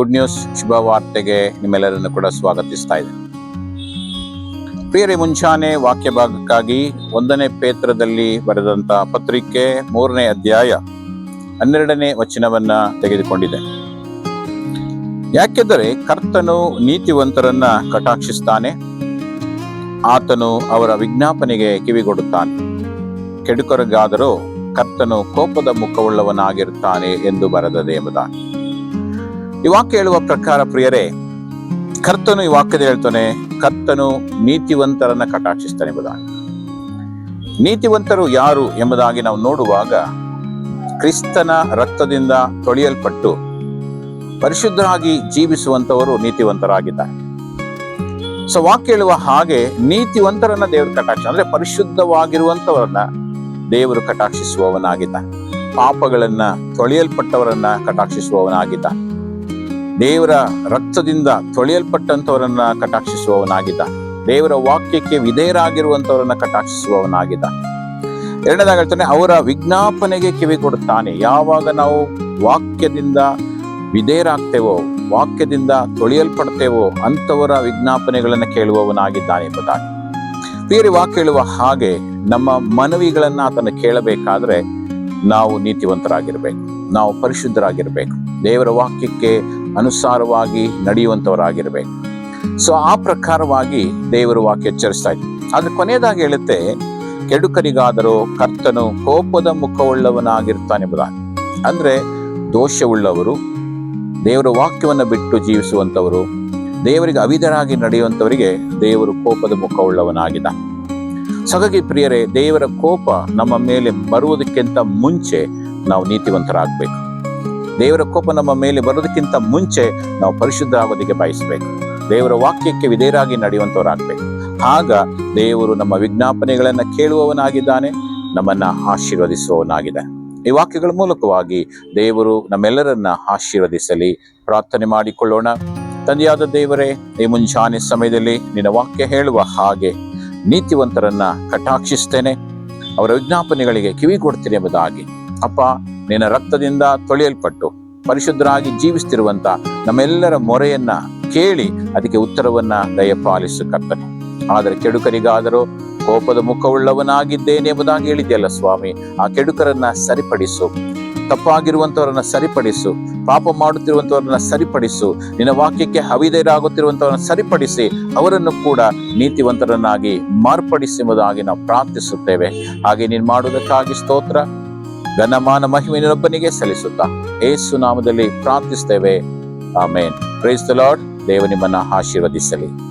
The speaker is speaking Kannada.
ಗುಡ್ ನ್ಯೂಸ್, ಶುಭ ವಾರ್ತೆಗೆ ನಿಮ್ಮೆಲ್ಲರನ್ನು ಕೂಡ ಸ್ವಾಗತಿಸ್ತಾ ಇದೆ ಪ್ರಿಯರಿ ಮುಂಚಾನೆ ವಾಕ್ಯ ಭಾಗಕ್ಕಾಗಿ ಒಂದನೇ ಪೇತ್ರದಲ್ಲಿ ಬರೆದಂತ ಪತ್ರಿಕೆ ಮೂರನೇ ಅಧ್ಯಾಯ ಹನ್ನೆರಡನೇ ವಚನವನ್ನ ತೆಗೆದುಕೊಂಡಿದೆ ಯಾಕೆಂದರೆ ಕರ್ತನು ನೀತಿವಂತರನ್ನ ಕಟಾಕ್ಷಿಸ್ತಾನೆ, ಆತನು ಅವರ ವಿಜ್ಞಾಪನೆಗೆ ಕಿವಿಗೊಡುತ್ತಾನೆ. ಕೆಡುಕರಿಗಾದರೂ ಕರ್ತನು ಕೋಪದ ಮುಖವುಳ್ಳವನಾಗಿರುತ್ತಾನೆ ಎಂದು ಬರೆದದೆ ಎಂಬುದಾಗಿ. ಈ ವಾಕ್ಯ ಹೇಳುವ ಪ್ರಕಾರ ಪ್ರಿಯರೇ, ಕರ್ತನು ಈ ವಾಕ್ಯದ ಹೇಳ್ತಾನೆ, ಕರ್ತನು ನೀತಿವಂತರನ್ನ ಕಟಾಕ್ಷಿಸ್ತಾನೆ ಎಂಬುದಾಗಿ. ನೀತಿವಂತರು ಯಾರು ಎಂಬುದಾಗಿ ನಾವು ನೋಡುವಾಗ ಕ್ರಿಸ್ತನ ರಕ್ತದಿಂದ ತೊಳೆಯಲ್ಪಟ್ಟು ಪರಿಶುದ್ಧರಾಗಿ ಜೀವಿಸುವಂತವರು ನೀತಿವಂತರಾಗಿದ್ದಾರೆ. ಸೊ ವಾಕ್ಯ ಹೇಳುವ ಹಾಗೆ ನೀತಿವಂತರನ್ನ ದೇವರು ಕಟಾಕ್ಷ, ಅಂದ್ರೆ ಪರಿಶುದ್ಧವಾಗಿರುವಂತವರನ್ನ ದೇವರು ಕಟಾಕ್ಷಿಸುವವನಾಗಿದ್ದ ಪಾಪಗಳನ್ನ ತೊಳೆಯಲ್ಪಟ್ಟವರನ್ನ ಕಟಾಕ್ಷಿಸುವವನಾಗಿದ್ದ ದೇವರ ರಕ್ತದಿಂದ ತೊಳೆಯಲ್ಪಟ್ಟಂತವರನ್ನ ಕಟಾಕ್ಷಿಸುವವನಾಗಿದ್ದ. ದೇವರ ವಾಕ್ಯಕ್ಕೆ ವಿಧೇಯರಾಗಿರುವಂತವರನ್ನ ಕಟಾಕ್ಷಿಸುವವನಾಗಿದ್ದ. ಎರಡನೇದಾಗ ಹೇಳ್ತಾನೆ ಅವರ ವಿಜ್ಞಾಪನೆಗೆ ಕಿವಿ ಕೊಡುತ್ತಾನೆ. ಯಾವಾಗ ನಾವು ವಾಕ್ಯದಿಂದ ವಿಧೇಯರಾಗ್ತೇವೋ, ವಾಕ್ಯದಿಂದ ತೊಳೆಯಲ್ಪಡ್ತೇವೋ ಅಂತವರ ವಿಜ್ಞಾಪನೆಗಳನ್ನು ಕೇಳುವವನಾಗಿದ್ದಾನೆ ಎಂಬುದಾಗಿ. ಬೇರೆ ವಾಕ್ಯ ಹೇಳುವ ಹಾಗೆ ನಮ್ಮ ಮನವಿಗಳನ್ನ ಆತನ ಕೇಳಬೇಕಾದ್ರೆ ನಾವು ನೀತಿವಂತರಾಗಿರ್ಬೇಕು. ನಾವು ಪರಿಶುದ್ಧರಾಗಿರ್ಬೇಕು. ದೇವರ ವಾಕ್ಯಕ್ಕೆ ಅನುಸಾರವಾಗಿ ನಡೆಯುವಂಥವರಾಗಿರ್ಬೇಕು. ಸೊ ಆ ಪ್ರಕಾರವಾಗಿ ದೇವರ ವಾಕ್ಯ ಎಚ್ಚರಿಸ್ತಾ ಇದ್ರು ಆದ್ರೆ ಕೊನೆಯದಾಗಿ ಹೇಳುತ್ತೆ, ಕೆಡುಕರಿಗಾದರೂ ಕರ್ತನು ಕೋಪದ ಮುಖವುಳ್ಳವನಾಗಿರ್ತಾನೆ ಎಂಬುದಾಗಿ. ಅಂದ್ರೆ ದೋಷವುಳ್ಳವರು, ದೇವರ ವಾಕ್ಯವನ್ನು ಬಿಟ್ಟು ಜೀವಿಸುವಂಥವರು, ದೇವರಿಗೆ ಅವಿಧರಾಗಿ ನಡೆಯುವಂಥವರಿಗೆ ದೇವರು ಕೋಪದ ಮುಖವುಳ್ಳವನಾಗಿದ್ದ ಸೊಗಗಿ ಪ್ರಿಯರೇ, ದೇವರ ಕೋಪ ನಮ್ಮ ಮೇಲೆ ಬರುವುದಕ್ಕಿಂತ ಮುಂಚೆ ನಾವು ನೀತಿವಂತರಾಗಬೇಕು. ದೇವರ ಕೋಪ ನಮ್ಮ ಮೇಲೆ ಬರೋದಕ್ಕಿಂತ ಮುಂಚೆ ನಾವು ಪರಿಶುದ್ಧ ಆಗೋದಕ್ಕೆ ಬಯಸಬೇಕು. ದೇವರ ವಾಕ್ಯಕ್ಕೆ ವಿಧೇಯರಾಗಿ ನಡೆಯುವಂಥವರಾಗಬೇಕು ಆಗ ದೇವರು ನಮ್ಮ ವಿಜ್ಞಾಪನೆಗಳನ್ನು ಕೇಳುವವನಾಗಿದ್ದಾನೆ, ನಮ್ಮನ್ನು ಆಶೀರ್ವದಿಸುವವನಾಗಿದ್ದಾನೆ ಈ ವಾಕ್ಯಗಳ ಮೂಲಕವಾಗಿ ದೇವರು ನಮ್ಮೆಲ್ಲರನ್ನ ಆಶೀರ್ವದಿಸಲಿ, ಪ್ರಾರ್ಥನೆ ಮಾಡಿಕೊಳ್ಳೋಣ. ತಂದೆಯಾದ ದೇವರೇ, ಈ ಮುಂಜಾನೆ ಸಮಯದಲ್ಲಿ ನಿನ್ನ ವಾಕ್ಯ ಹೇಳುವ ಹಾಗೆ ನೀತಿವಂತರನ್ನ ಕಟಾಕ್ಷಿಸ್ತೇನೆ. ಅವರ ವಿಜ್ಞಾಪನೆಗಳಿಗೆ ಕಿವಿ ಕೊಡ್ತೀನಿ ಎಂಬುದಾಗಿ. ಅಪ್ಪ ನಿನ್ನ ರಕ್ತದಿಂದ ತೊಳೆಯಲ್ಪಟ್ಟು ಪರಿಶುದ್ಧರಾಗಿ ಜೀವಿಸ್ತಿರುವಂತ ನಮ್ಮೆಲ್ಲರ ಮೊರೆಯನ್ನ ಕೇಳಿ ಅದಕ್ಕೆ ಉತ್ತರವನ್ನ ದಯಪಾಲಿಸು ಕರ್ತನೆ. ಆದರೆ ಕೆಡುಕರಿಗಾದರೂ ಕೋಪದ ಮುಖವುಳ್ಳವನಾಗಿದ್ದೇನೆ ಎಂಬುದಾಗಿ ಹೇಳಿದೆಯಲ್ಲ ಸ್ವಾಮಿ. ಆ ಕೆಡುಕರನ್ನ ಸರಿಪಡಿಸು. ತಪ್ಪಾಗಿರುವಂತವರನ್ನ ಸರಿಪಡಿಸು. ಪಾಪ ಮಾಡುತ್ತಿರುವಂತವರನ್ನ ಸರಿಪಡಿಸು. ನಿನ್ನ ವಾಕ್ಯಕ್ಕೆ ಹವಿದೈರಾಗುತ್ತಿರುವಂತವರನ್ನ ಸರಿಪಡಿಸಿ ಅವರನ್ನು ಕೂಡ ನೀತಿವಂತರನ್ನಾಗಿ ಮಾರ್ಪಡಿಸಿ ಎಂಬುದಾಗಿ ನಾವು ಪ್ರಾರ್ಥಿಸುತ್ತೇವೆ. ಹಾಗೆ ನೀನು ಮಾಡುವುದಕ್ಕಾಗಿ ಸ್ತೋತ್ರ. ಘನಮಾನ ಮಹಿಮೆಯೊಬ್ಬನಿಗೆ ಸಲ್ಲಿಸುತ್ತಾ ಏಸು ನಾಮದಲ್ಲಿ ಪ್ರಾರ್ಥಿಸ್ತೇವೆ ಆಮೇನ್. ಕ್ರೈಸ್ತ ಲಾರ್ಡ್ ದೇವ ನಿಮ್ಮನ್ನ ಆಶೀರ್ವದಿಸಲಿ.